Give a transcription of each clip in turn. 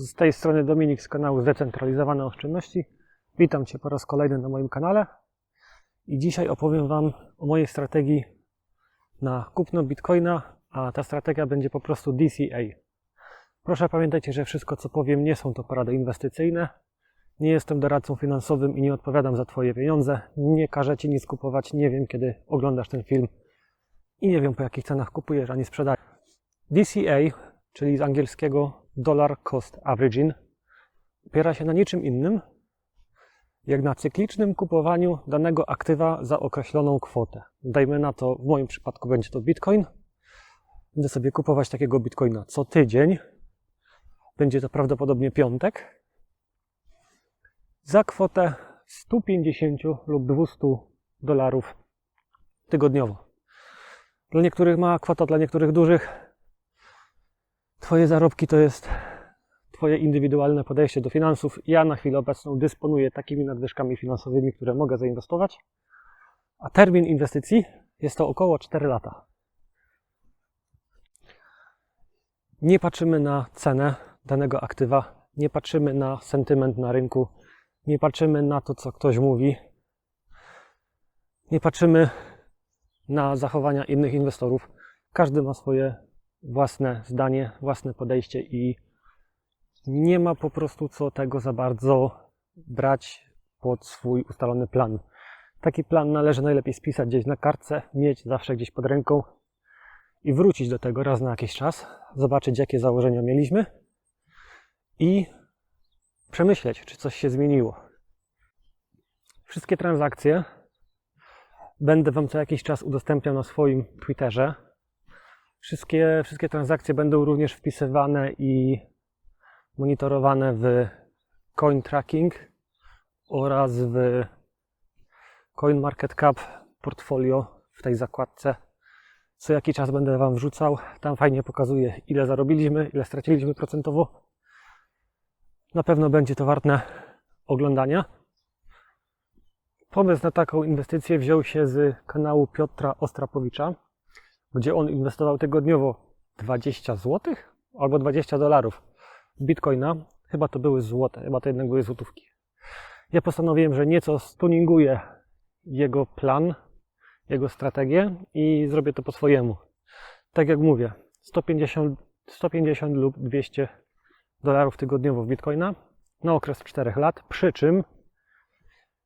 Z tej strony Dominik z kanału Zdecentralizowane Oszczędności. Witam Cię po raz kolejny na moim kanale. I dzisiaj opowiem Wam o mojej strategii na kupno Bitcoina, a ta strategia będzie po prostu DCA. Proszę pamiętajcie, że wszystko co powiem nie są to porady inwestycyjne. Nie jestem doradcą finansowym i nie odpowiadam za Twoje pieniądze. Nie każę Ci nic kupować. Nie wiem, kiedy oglądasz ten film i nie wiem, po jakich cenach kupujesz ani sprzedajesz. DCA, czyli z angielskiego Dollar Cost Averaging, opiera się na niczym innym, jak na cyklicznym kupowaniu danego aktywa za określoną kwotę. Dajmy na to, w moim przypadku będzie to Bitcoin. Będę sobie kupować takiego Bitcoina co tydzień. Będzie to prawdopodobnie piątek. Za kwotę 150 lub 200 dolarów tygodniowo. Dla niektórych mała kwota, dla niektórych dużych. Twoje zarobki to jest Twoje indywidualne podejście do finansów. Ja na chwilę obecną dysponuję takimi nadwyżkami finansowymi, które mogę zainwestować, a termin inwestycji jest to około 4 lata. Nie patrzymy na cenę danego aktywa, nie patrzymy na sentyment na rynku, nie patrzymy na to, co ktoś mówi, nie patrzymy na zachowania innych inwestorów. Każdy ma swoje własne zdanie, własne podejście i nie ma po prostu co tego za bardzo brać pod swój ustalony plan. Taki plan należy najlepiej spisać gdzieś na kartce, mieć zawsze gdzieś pod ręką i wrócić do tego raz na jakiś czas, zobaczyć jakie założenia mieliśmy i przemyśleć, czy coś się zmieniło. Wszystkie transakcje będę Wam co jakiś czas udostępniał na swoim Twitterze. Wszystkie, wszystkie transakcje będą również wpisywane i monitorowane w Coin Tracking oraz w CoinMarketCap portfolio w tej zakładce. Co jakiś czas będę Wam wrzucał. Tam fajnie pokazuje, ile zarobiliśmy, ile straciliśmy procentowo. Na pewno będzie to warte oglądania. Pomysł na taką inwestycję wziął się z kanału Piotra Ostrapowicza, gdzie on inwestował tygodniowo 20 zł albo 20 dolarów bitcoina. Chyba to były złote, chyba to jednak były złotówki. Ja postanowiłem, że nieco stuninguję jego plan, jego strategię i zrobię to po swojemu. Tak jak mówię, 150, 150 lub 200 dolarów tygodniowo w bitcoina na okres 4 lat, przy czym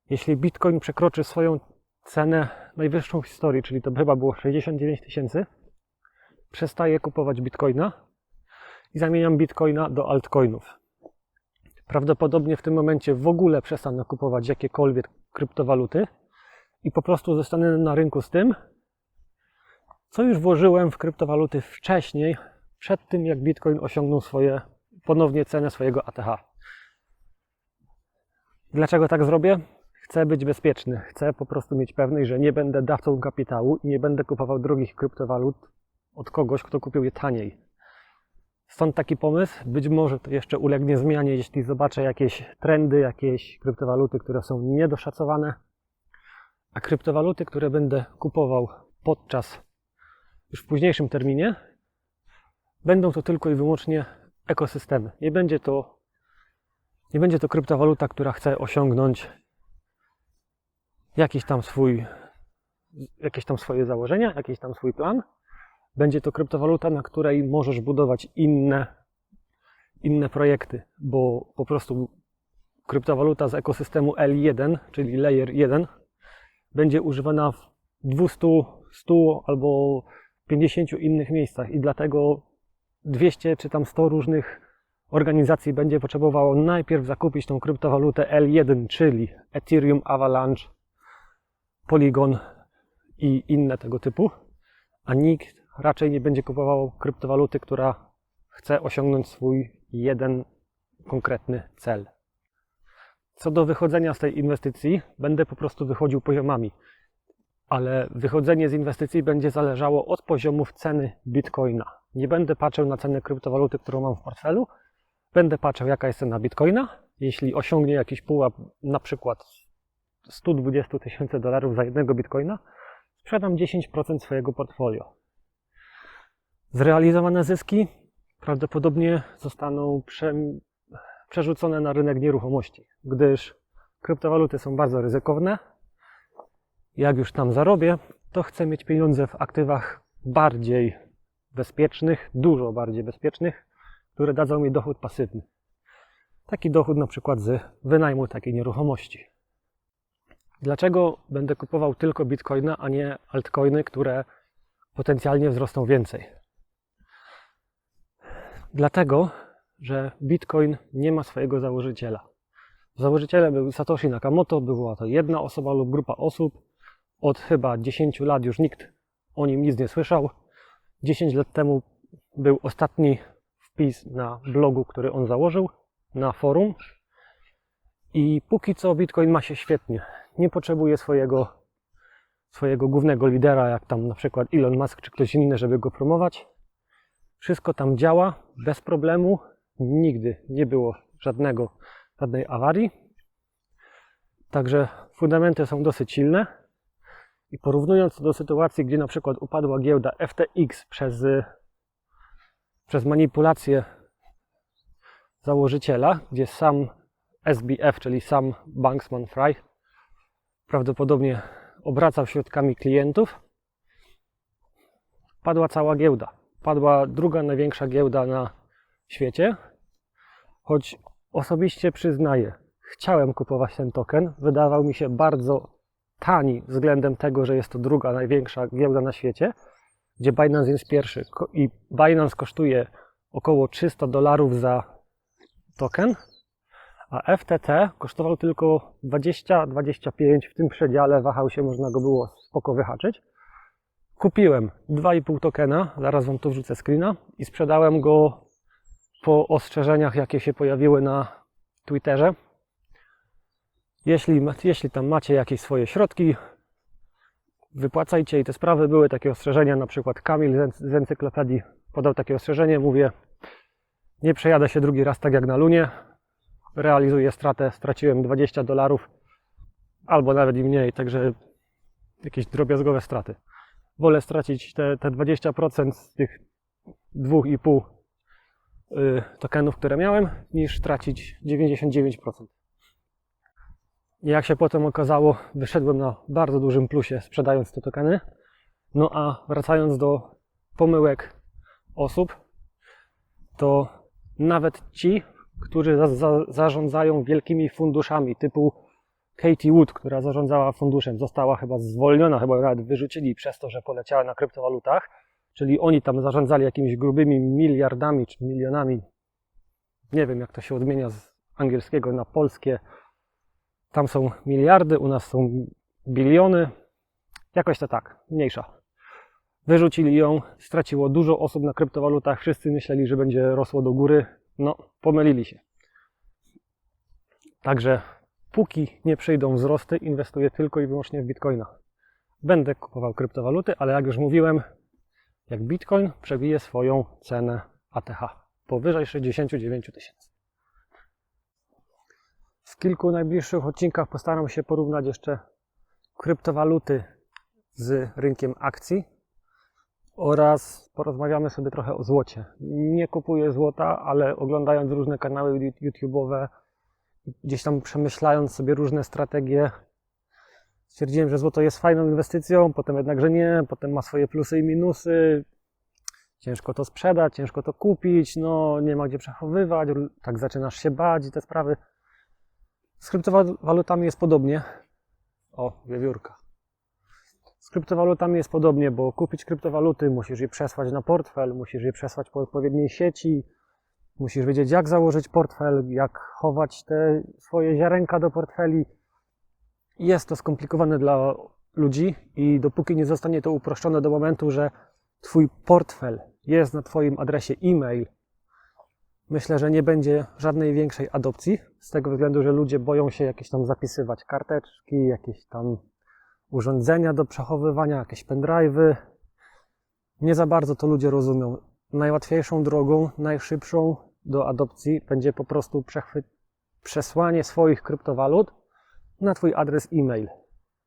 jeśli Bitcoin przekroczy swoją cenę najwyższą w historii, czyli to chyba było 69 tysięcy, przestaję kupować Bitcoina i zamieniam Bitcoina do altcoinów. Prawdopodobnie w tym momencie w ogóle przestanę kupować jakiekolwiek kryptowaluty i po prostu zostanę na rynku z tym, co już włożyłem w kryptowaluty wcześniej, przed tym jak Bitcoin osiągnął swoje ponownie cenę swojego ATH. Dlaczego tak zrobię? Chcę być bezpieczny. Chcę po prostu mieć pewność, że nie będę dawcą kapitału i nie będę kupował drogich kryptowalut od kogoś, kto kupił je taniej. Stąd taki pomysł. Być może to jeszcze ulegnie zmianie, jeśli zobaczę jakieś trendy, jakieś kryptowaluty, które są niedoszacowane. A kryptowaluty, które będę kupował podczas już w późniejszym terminie, będą to tylko i wyłącznie ekosystemy. Nie będzie to, nie będzie to kryptowaluta, która chce osiągnąć jakiś tam swój, jakieś tam swoje założenia, jakiś tam swój plan. Będzie to kryptowaluta, na której możesz budować inne, inne projekty, bo po prostu kryptowaluta z ekosystemu L1, czyli Layer 1, będzie używana w 200, 100 albo 50 innych miejscach i dlatego 200 czy tam 100 różnych organizacji będzie potrzebowało najpierw zakupić tą kryptowalutę L1, czyli Ethereum Avalanche, Polygon i inne tego typu, a nikt raczej nie będzie kupował kryptowaluty, która chce osiągnąć swój jeden konkretny cel. Co do wychodzenia z tej inwestycji, będę po prostu wychodził poziomami, ale wychodzenie z inwestycji będzie zależało od poziomów ceny bitcoina. Nie będę patrzył na cenę kryptowaluty, którą mam w portfelu, będę patrzył, jaka jest cena bitcoina. Jeśli osiągnie jakiś pułap, na przykład 120 tysięcy dolarów za jednego bitcoina, sprzedam 10% swojego portfolio. Zrealizowane zyski prawdopodobnie zostaną prze, przerzucone na rynek nieruchomości, gdyż kryptowaluty są bardzo ryzykowne. Jak już tam zarobię, to chcę mieć pieniądze w aktywach bardziej bezpiecznych, dużo bardziej bezpiecznych, które dadzą mi dochód pasywny. Taki dochód na przykład z wynajmu takiej nieruchomości. Dlaczego będę kupował tylko bitcoina, a nie altcoiny, które potencjalnie wzrosną więcej? Dlatego, że bitcoin nie ma swojego założyciela. Założycielem był Satoshi Nakamoto, była to jedna osoba lub grupa osób. Od chyba 10 lat już nikt o nim nic nie słyszał. 10 lat temu był ostatni wpis na blogu, który on założył, na forum. I póki co Bitcoin ma się świetnie. Nie potrzebuje swojego, swojego głównego lidera, jak tam na przykład Elon Musk czy ktoś inny, żeby go promować. Wszystko tam działa bez problemu. Nigdy nie było żadnego, żadnej awarii. Także fundamenty są dosyć silne. I porównując to do sytuacji, gdzie na przykład upadła giełda FTX przez, przez manipulację założyciela, gdzie sam SBF, czyli sam Banksman Fry, prawdopodobnie obracał środkami klientów, padła cała giełda. Padła druga największa giełda na świecie, choć osobiście przyznaję, chciałem kupować ten token, wydawał mi się bardzo tani względem tego, że jest to druga największa giełda na świecie, gdzie Binance jest pierwszy. I Binance kosztuje około 300 dolarów za token, a FTT kosztował tylko 20-25 w tym przedziale, wahał się, można go było spoko wyhaczyć. Kupiłem 2,5 tokena, zaraz Wam tu wrzucę screena i sprzedałem go po ostrzeżeniach, jakie się pojawiły na Twitterze. Jeśli, jeśli tam macie jakieś swoje środki, wypłacajcie i te sprawy były takie ostrzeżenia, na przykład Kamil z encyklopedii podał takie ostrzeżenie, mówię, nie przejadę się drugi raz tak jak na Lunie, realizuję stratę, straciłem 20 dolarów, albo nawet i mniej, także jakieś drobiazgowe straty. Wolę stracić te, te 20% z tych 2,5 y, tokenów, które miałem, niż stracić 99%. I jak się potem okazało, wyszedłem na bardzo dużym plusie sprzedając te tokeny. No a wracając do pomyłek osób, to nawet ci, którzy za, za, zarządzają wielkimi funduszami typu Katie Wood, która zarządzała funduszem, została chyba zwolniona, chyba nawet wyrzucili przez to, że poleciała na kryptowalutach, czyli oni tam zarządzali jakimiś grubymi miliardami czy milionami. Nie wiem, jak to się odmienia z angielskiego na polskie. Tam są miliardy, u nas są biliony. Jakoś to tak, mniejsza. Wyrzucili ją, straciło dużo osób na kryptowalutach, wszyscy myśleli, że będzie rosło do góry. No, pomylili się. Także póki nie przyjdą wzrosty, inwestuję tylko i wyłącznie w bitcoina. Będę kupował kryptowaluty, ale jak już mówiłem, jak bitcoin przebije swoją cenę ATH powyżej 69 tysięcy. W kilku najbliższych odcinkach postaram się porównać jeszcze kryptowaluty z rynkiem akcji oraz porozmawiamy sobie trochę o złocie. Nie kupuję złota, ale oglądając różne kanały YouTube'owe, gdzieś tam przemyślając sobie różne strategie, stwierdziłem, że złoto jest fajną inwestycją, potem jednak, że nie, potem ma swoje plusy i minusy. Ciężko to sprzedać, ciężko to kupić, no nie ma gdzie przechowywać, tak zaczynasz się bać i te sprawy. Z kryptowalutami jest podobnie. O, wiewiórka. Z kryptowalutami jest podobnie, bo kupić kryptowaluty musisz je przesłać na portfel, musisz je przesłać po odpowiedniej sieci, musisz wiedzieć jak założyć portfel, jak chować te swoje ziarenka do portfeli. Jest to skomplikowane dla ludzi i dopóki nie zostanie to uproszczone do momentu, że Twój portfel jest na Twoim adresie e-mail, myślę, że nie będzie żadnej większej adopcji, z tego względu, że ludzie boją się jakieś tam zapisywać karteczki, jakieś tam urządzenia do przechowywania, jakieś pendrive'y. Nie za bardzo to ludzie rozumią. Najłatwiejszą drogą, najszybszą do adopcji będzie po prostu przesłanie swoich kryptowalut na Twój adres e-mail.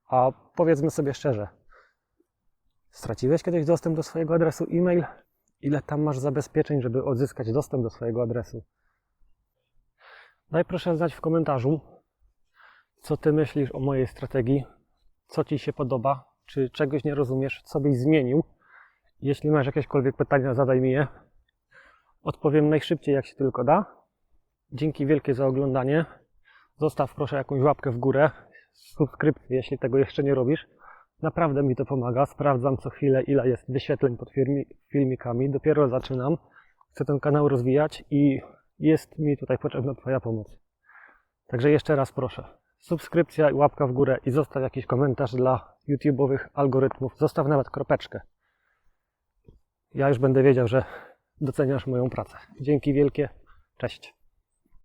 A powiedzmy sobie szczerze, straciłeś kiedyś dostęp do swojego adresu e-mail? Ile tam masz zabezpieczeń, żeby odzyskać dostęp do swojego adresu? Daj proszę znać w komentarzu, co ty myślisz o mojej strategii, co ci się podoba, czy czegoś nie rozumiesz, co byś zmienił. Jeśli masz jakiekolwiek pytania, zadaj mi je. Odpowiem najszybciej, jak się tylko da. Dzięki wielkie za oglądanie. Zostaw proszę jakąś łapkę w górę, subskrypcję, jeśli tego jeszcze nie robisz. Naprawdę mi to pomaga. Sprawdzam co chwilę, ile jest wyświetleń pod filmi- filmikami. Dopiero zaczynam. Chcę ten kanał rozwijać i jest mi tutaj potrzebna Twoja pomoc. Także jeszcze raz proszę. Subskrypcja i łapka w górę i zostaw jakiś komentarz dla YouTube'owych algorytmów. Zostaw nawet kropeczkę. Ja już będę wiedział, że doceniasz moją pracę. Dzięki wielkie. Cześć.